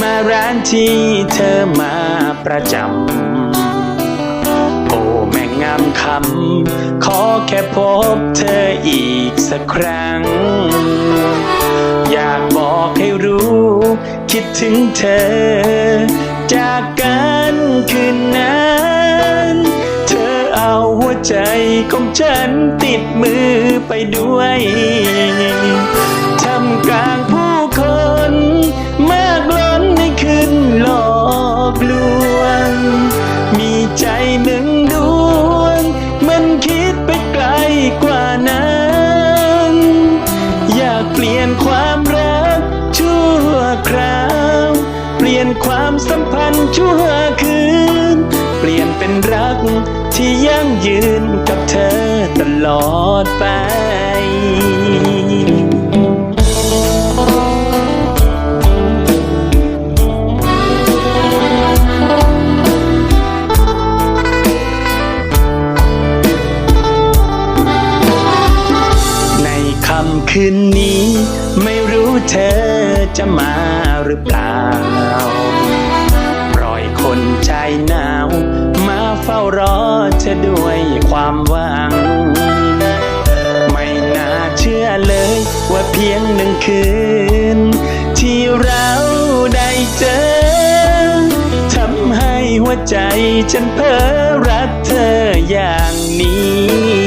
มาร้านที่เธอมาประจำ โอ้แม่งามคำ ขอแค่พบเธออีกสักครั้ง อยากบอกให้รู้ คิดถึงเธอ จากกันคืนนั้นเธอเอาหัวใจของฉันติดมือไปด้วย ไปไกลกว่านั้น อยากเปลี่ยนความรักชั่วคราว เปลี่ยนความสัมพันธ์ชั่วคืน เปลี่ยนเป็นรักที่ยั่งยืนกับเธอตลอดไป คืนนี้ ไม่รู้เธอจะมาหรือเปล่า ปล่อยคนใจหนาว มาเฝ้ารอเธอด้วยความหวัง ไม่น่าเชื่อเลยว่าเพียงหนึ่งคืน ที่เราได้เจอทำให้หัวใจฉันเพ้อรักเธออย่างนี้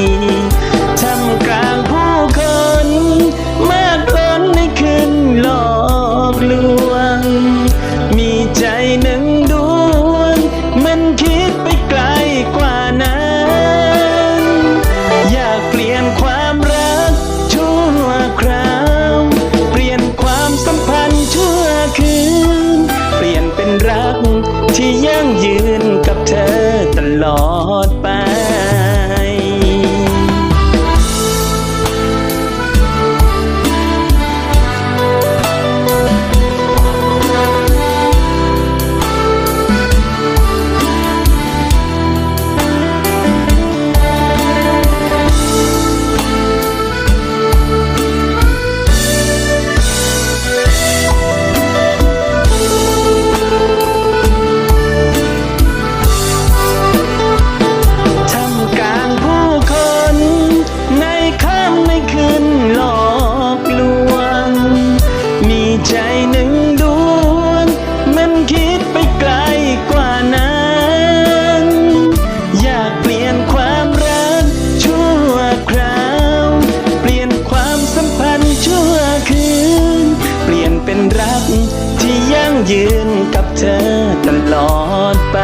รักที่ยั่งยืนกับเธอตลอดไป